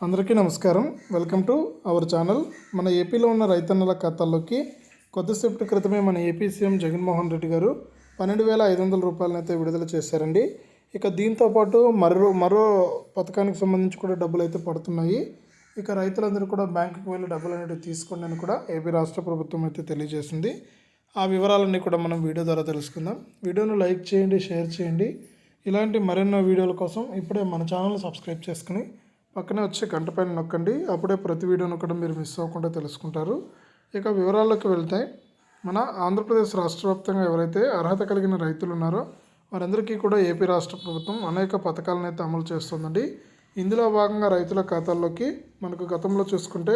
అందరికీ నమస్కారం. Welcome to our channel. మన ఏపీలో ఉన్న రైతన్నల ఖాతాల్లోకి కొద్దిసేపటి క్రితమే మన ఏపీ సీఎం జగన్మోహన్ రెడ్డి గారు పన్నెండు వేల ఐదు వందల రూపాయలనైతే విడుదల చేశారండి. ఇక దీంతో పాటు మరో మరో పథకానికి సంబంధించి కూడా డబ్బులు అయితే పడుతున్నాయి. ఇక రైతులందరూ కూడా బ్యాంకుకి వెళ్ళి డబ్బులు అనేవి తీసుకోండి అని కూడా ఏపీ రాష్ట్ర ప్రభుత్వం అయితే తెలియజేసింది. ఆ వివరాలన్నీ కూడా మనం వీడియో ద్వారా తెలుసుకుందాం. వీడియోను లైక్ చేయండి షేర్ చేయండి. ఇలాంటి మరెన్నో వీడియోల కోసం ఇప్పుడే మన ఛానల్ సబ్స్క్రైబ్ చేసుకుని పక్కనే వచ్చే గంట పైన నొక్కండి. అప్పుడే ప్రతి వీడియోను కూడా మీరు మిస్ అవ్వకుండా తెలుసుకుంటారు. ఇక వివరాల్లోకి వెళ్తే మన ఆంధ్రప్రదేశ్ రాష్ట్ర వ్యాప్తంగా ఎవరైతే అర్హత కలిగిన రైతులు ఉన్నారో వారందరికీ కూడా ఏపీ రాష్ట్ర ప్రభుత్వం అనేక పథకాలను అయితే అమలు చేస్తుందండి. ఇందులో భాగంగా రైతుల ఖాతాల్లోకి మనకు గతంలో చూసుకుంటే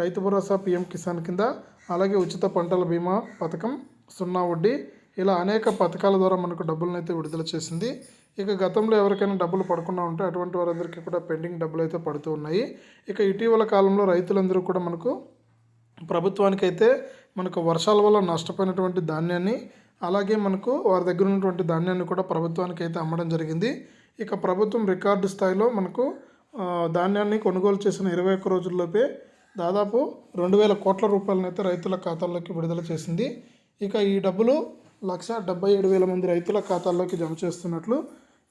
రైతు భరోసా పీఎం కిసాన్ కింద అలాగే ఉచిత పంటల బీమా పథకం సున్నా వడ్డీ ఇలా అనేక పథకాల ద్వారా మనకు డబ్బులను అయితే విడుదల చేసింది. ఇక గతంలో ఎవరికైనా డబ్బులు పడకుండా ఉంటే అటువంటి వారందరికీ కూడా పెండింగ్ డబ్బులు అయితే పడుతూ ఉన్నాయి. ఇక ఇటీవల కాలంలో రైతులందరూ కూడా మనకు ప్రభుత్వానికైతే మనకు వర్షాల వల్ల నష్టపోయినటువంటి ధాన్యాన్ని అలాగే మనకు వారి దగ్గర ఉన్నటువంటి ధాన్యాన్ని కూడా ప్రభుత్వానికి అయితే అమ్మడం జరిగింది. ఇక ప్రభుత్వం రికార్డు స్థాయిలో మనకు ధాన్యాన్ని కొనుగోలు చేసిన ఇరవై ఒక్క రోజుల్లోపే దాదాపు రెండు వేల కోట్ల రూపాయలను అయితే రైతుల ఖాతాల్లోకి విడుదల చేసింది. ఇక ఈ డబ్బులు లక్ష డెబ్బై ఏడు వేల మంది రైతుల ఖాతాల్లోకి జమ చేస్తున్నట్లు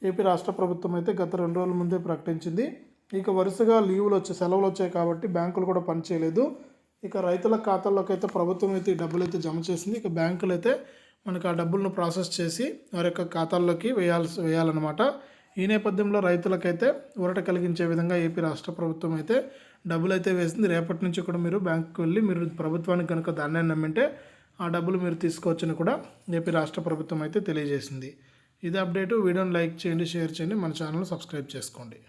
ఏపీ రాష్ట్ర ప్రభుత్వం అయితే గత రెండు రోజుల ముందే ప్రకటించింది. ఇక వరుసగా లీవులు వచ్చే సెలవులు వచ్చాయి కాబట్టి బ్యాంకులు కూడా పనిచేయలేదు ఇక రైతుల ఖాతాల్లోకి అయితే ప్రభుత్వం అయితే డబ్బులు అయితే జమ చేసింది. ఇక బ్యాంకులు అయితే మనకు ఆ డబ్బులను ప్రాసెస్ చేసి వారి యొక్క ఖాతాల్లోకి వేయాల్సి వేయాలన్నమాట. ఈ నేపథ్యంలో రైతులకైతే ఊరట కలిగించే విధంగా ఏపీ రాష్ట్ర ప్రభుత్వం అయితే డబ్బులు అయితే వేసింది. రేపటి నుంచి కూడా మీరు బ్యాంకుకి వెళ్ళి మీరు ప్రభుత్వానికి కనుక దాన్ని నమ్మింటే ఆ డబ్బులు మీరు తీసుకోవచ్చని కూడా ఏపీ రాష్ట్ర ప్రభుత్వం అయితే తెలియజేసింది. ఇది అప్డేటు. వీడియోని లైక్ చేయండి షేర్ చేయండి. మన ఛానల్ సబ్స్క్రైబ్ చేసుకోండి.